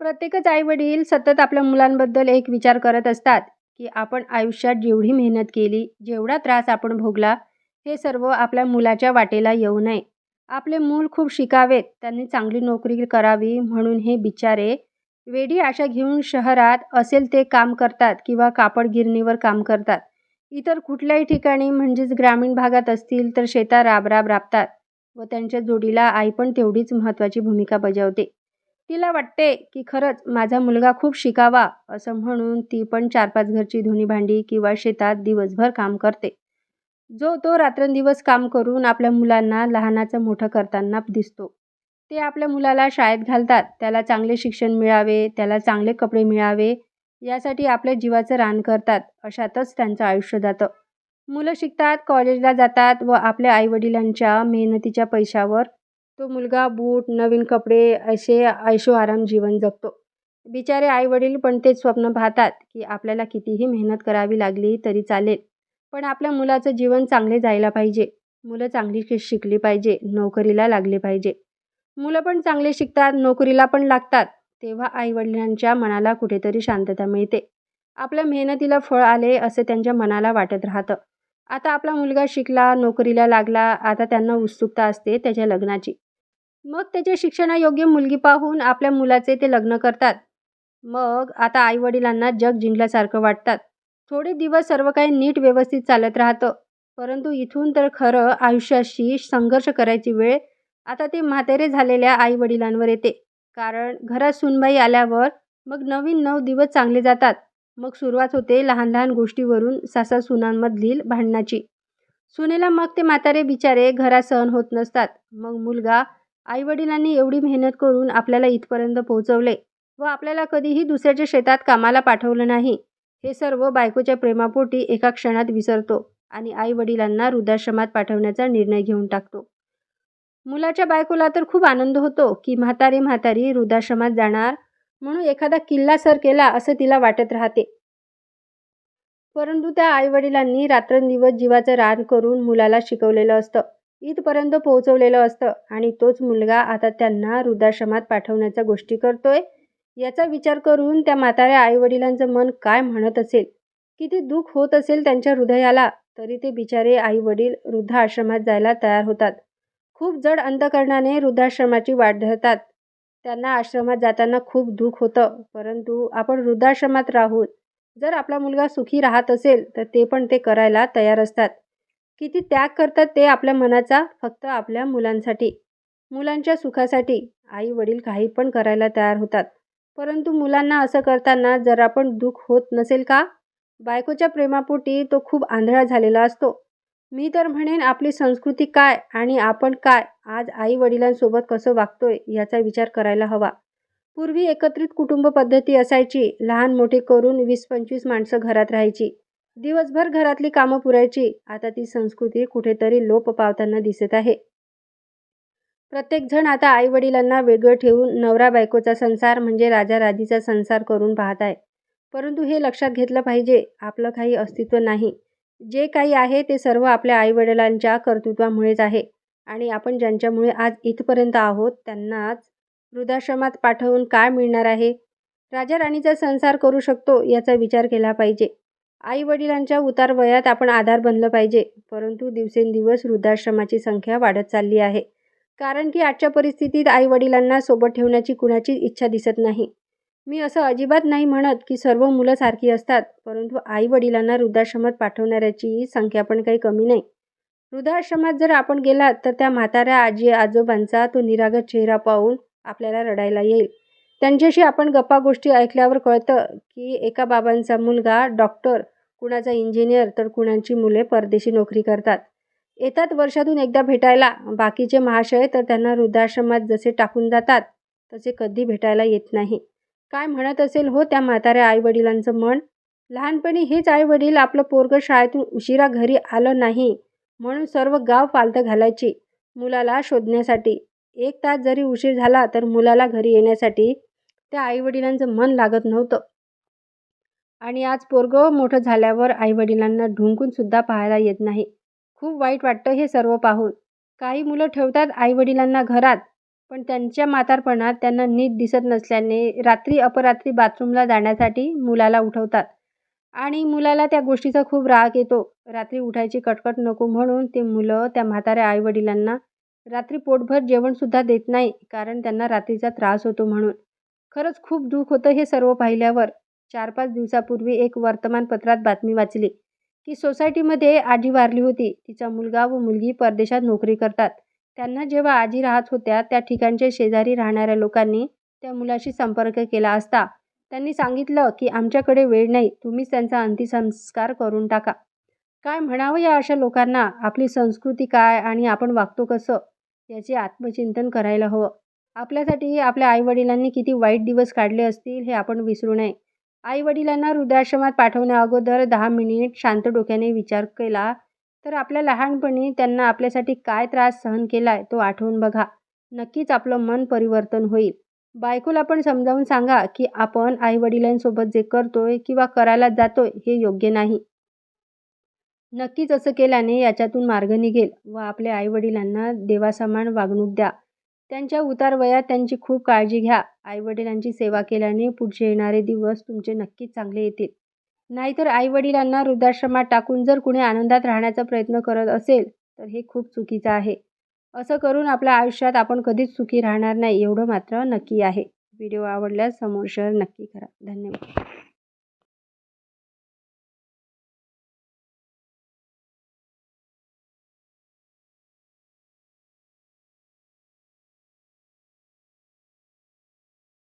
प्रत्येकच आईवडील सतत आपल्या मुलांबद्दल एक विचार करत असतात की आपण आयुष्यात जेवढी मेहनत केली जेवढा त्रास आपण भोगला हे सर्व आपल्या मुलाच्या वाटेला येऊ नये. आपले मूल खूप शिकावेत त्यांनी चांगली नोकरी करावी म्हणून हे बिचारे वेडी आशा घेऊन शहरात असेल ते काम करतात किंवा कापड गिरणीवर काम करतात. इतर कुठल्याही ठिकाणी म्हणजेच ग्रामीण भागात असतील तर शेता राबराब राबतात व त्यांच्या जोडीला आई पण तेवढीच महत्त्वाची भूमिका बजावते. तिला वाटते की खरंच माझा मुलगा खूप शिकावा असं म्हणून ती पण चार पाच घरची धुणी भांडी किंवा शेतात दिवसभर काम करते. जो तो रात्रंदिवस काम करून आपल्या मुलांना लहानाचं मोठं करताना दिसतो. ते आपल्या मुलाला शाळेत घालतात त्याला चांगले शिक्षण मिळावे त्याला चांगले कपडे मिळावे यासाठी आपल्या जीवाचं रान करतात अशातच त्यांचं आयुष्य जातं. मुलं शिकतात कॉलेजला जातात व आपल्या आईवडिलांच्या मेहनतीच्या पैशावर तो मुलगा बूट नवीन कपडे असे ऐशो आराम जीवन जगतो. बिचारे आईवडील पण तेच स्वप्न पाहतात की आपल्याला कितीही मेहनत करावी लागली तरी चालेल. पण आपल्या मुलाचं जीवन चांगले जायला पाहिजे. मुलं चांगली शिकली पाहिजे नोकरीला लागले पाहिजे. मुलं पण चांगले शिकतात नोकरीला पण लागतात तेव्हा आईवडिलांच्या मनाला कुठेतरी शांतता मिळते. आपल्या मेहनतीला फळ आले असं त्यांच्या मनाला वाटत राहतं. आता आपला मुलगा शिकला नोकरीला लागला आता त्यांना उत्सुकता असते त्याच्या लग्नाची. मग त्याच्या शिक्षणायोग्य मुलगी पाहून आपल्या मुलाचे ते लग्न करतात. मग आता आईवडिलांना जग जिंकल्यासारखं वाटतात. थोडे दिवस सर्व काही नीट व्यवस्थित चालत राहतं. परंतु इथून तर खरं आयुष्याशी संघर्ष करायची वेळ आता ते म्हातारे झालेल्या आईवडिलांवर येते. कारण घरात सुनबाई आल्यावर मग नवीन नऊ दिवस चांगले जातात. मग सुरुवात होते लहान लहान गोष्टीवरून सासा सुनांमधील भांडणाची. सुनेला मग ते म्हातारे बिचारे घरात सहन होत नसतात. मग मुलगा आईवडिलांनी एवढी मेहनत करून आपल्याला इथपर्यंत पोहोचवले व आपल्याला कधीही दुसऱ्याच्या शेतात कामाला पाठवलं नाही. हे सर्व बायकोच्या प्रेमापोटी एका क्षणात विसरतो आणि आईवडिलांना वृद्धाश्रमात पाठवण्याचा निर्णय घेऊन टाकतो. मुलाच्या बायकोला तर खूप आनंद होतो की म्हातारी म्हातारी वृद्धाश्रमात जाणार म्हणून एखादा किल्ला सर केला असं तिला वाटत राहते. परंतु त्या आईवडिलांनी रात्रंदिवस जीवाचं रान करून मुलाला शिकवलेलं असतं. इथपर्यंत पोहोचवलेलं असतं आणि तोच मुलगा आता त्यांना वृद्धाश्रमात पाठवण्याच्या गोष्टी करतोय. याचा विचार करून त्या म्हाताऱ्या आईवडिलांचं मन काय म्हणत असेल? किती दुःख होत असेल त्यांच्या हृदयाला? तरी ते बिचारे आईवडील वृद्धाश्रमात जायला तयार होतात. खूप जड अंतकरणाने वृद्धाश्रमाची वाट धरतात. त्यांना आश्रमात जाताना खूप दुःख होतं. परंतु आपण वृद्धाश्रमात राहून जर आपला मुलगा सुखी राहत असेल तर ते पण ते करायला तयार असतात. किती त्याग करतात ते आपल्या मनाचा फक्त आपल्या मुलांसाठी. मुलांच्या सुखासाठी आई वडील काही पण करायला तयार होतात. परंतु मुलांना असं करताना जरा पण दुःख होत नसेल का? बायकोच्या प्रेमापोटी तो खूप आंधळा झालेला असतो. मी तर म्हणेन आपली संस्कृती काय आणि आपण काय आज आई वडिलांसोबत कसं वागतोय याचा विचार करायला हवा. पूर्वी एकत्रित कुटुंब पद्धती असायची. लहान मोठे करून वीस पंचवीस माणसं घरात राहायची. दिवसभर घरातली कामं पुरायची. आता ती संस्कृती कुठेतरी लोप पावताना दिसत आहे. प्रत्येकजण आता आईवडिलांना वेगळं ठेवून नवरा बायकोचा संसार म्हणजे राजा राजीचा संसार करून पाहत आहे परंतु हे लक्षात घेतलं पाहिजे आपलं काही अस्तित्व नाही. जे काही आहे ते सर्व आपल्या आईवडिलांच्या कर्तृत्वामुळेच आहे. आणि आपण ज्यांच्यामुळे आज इथपर्यंत आहोत त्यांनाच वृद्धाश्रमात पाठवून काय मिळणार आहे? राजा राणीचा संसार करू शकतो याचा विचार केला पाहिजे. आई वडिलांच्या उतार वयात आपण आधार बनलं पाहिजे. परंतु दिवसेंदिवस वृद्धाश्रमाची संख्या वाढत चालली आहे. कारण की आजच्या परिस्थितीत आई वडिलांना सोबत ठेवण्याची कुणाची इच्छा दिसत नाही. मी असं अजिबात नाही म्हणत की सर्व मुलं सारखी असतात. परंतु आई वडिलांना वृद्धाश्रमात पाठवणाऱ्याची संख्या पण काही कमी नाही. वृद्धाश्रमात जर आपण गेलात तर त्या म्हाताऱ्या आजी आजोबांचा तो निरागत चेहरा पाहून आपल्याला रडायला येईल. त्यांच्याशी आपण गप्पा गोष्टी ऐकल्यावर कळतं की एका बाबांचा मुलगा डॉक्टर कुणाचा इंजिनियर तर कुणाची मुले परदेशी नोकरी करतात. येतात वर्षातून एकदा भेटायला. बाकीचे महाशय तर त्यांना वृद्धाश्रमात जसे टाकून जातात तसे कधी भेटायला येत नाही. काय म्हणत असेल हो त्या म्हाताऱ्या आईवडिलांचं मन? लहानपणी हेच आईवडील आपलं पोरगं शाळेतून उशिरा घरी आलं नाही म्हणून सर्व गाव पालतं घालायची मुलाला शोधण्यासाठी. एक तास जरी उशीर झाला तर मुलाला घरी येण्यासाठी त्या आईवडिलांचं मन लागत नव्हतं. आणि आज पोरगं मोठं झाल्यावर आईवडिलांना ढुंकून सुद्धा पाहायला येत नाही. खूप वाईट वाटतं हे सर्व पाहून. काही मुलं ठेवतात आईवडिलांना घरात पण त्यांच्या म्हातारपणात त्यांना नीट दिसत नसल्याने रात्री अपरात्री बाथरूमला जाण्यासाठी मुलाला उठवतात. आणि मुलाला त्या गोष्टीचा खूप राग येतो. रात्री उठायची कटकट नको म्हणून ते मुलं त्या म्हाताऱ्या आईवडिलांना रात्री पोटभर जेवणसुद्धा देत नाही कारण त्यांना रात्रीचा त्रास होतो म्हणून. खरंच खूप दुःख होतं हे सर्व पाहिल्यावर. चार पाच दिवसापूर्वी एक वर्तमानपत्रात बातमी वाचली. की सोसायटीमध्ये आजी वारली होती. तिचा मुलगा व मुलगी परदेशात नोकरी करतात. त्यांना जेव्हा आजी राहत होत्या त्या ठिकाणच्या शेजारी राहणाऱ्या लोकांनी त्या मुलाशी संपर्क केला असता. त्यांनी सांगितलं की आमच्याकडे वेळ नाही. तुम्हीच त्यांचा अंत्यसंस्कार करून टाका. काय म्हणावं या अशा लोकांना? आपली संस्कृती काय आणि आपण वागतो कसं? याचे आत्मचिंतन करायला हवं. आपल्यासाठी आपल्या आईवडिलांनी किती वाईट दिवस काढले असतील हे आपण विसरू नये. आईवडिलांना वृद्धाश्रमात पाठवण्याअगोदर दहा मिनिट शांत डोक्याने विचार केला तर आपल्या लहानपणी त्यांना आपल्यासाठी काय त्रास सहन केला आहे तो आठवून बघा. नक्कीच आपलं मन परिवर्तन होईल. बायकोला पण समजावून सांगा की आपण आईवडिलांसोबत जे करतोय किंवा करायला जातोय हे योग्य नाही. नक्कीच असं केल्याने याच्यातून मार्ग निघेल व आपल्या आईवडिलांना देवासमान वागणूक द्या. त्यांच्या उतार वयात त्यांची खूप काळजी घ्या. आईवडिलांची सेवा केल्याने पुढचे येणारे दिवस तुमचे नक्कीच चांगले येतील. नाहीतर आईवडिलांना वृद्धाश्रमात टाकून जर कुणी आनंदात राहण्याचा प्रयत्न करत असेल तर हे खूप चुकीचं आहे. असं करून आपल्या आयुष्यात आपण कधीच सुखी राहणार नाही एवढं मात्र नक्की आहे. व्हिडिओ आवडल्यास समोर शेअर नक्की करा. धन्यवाद.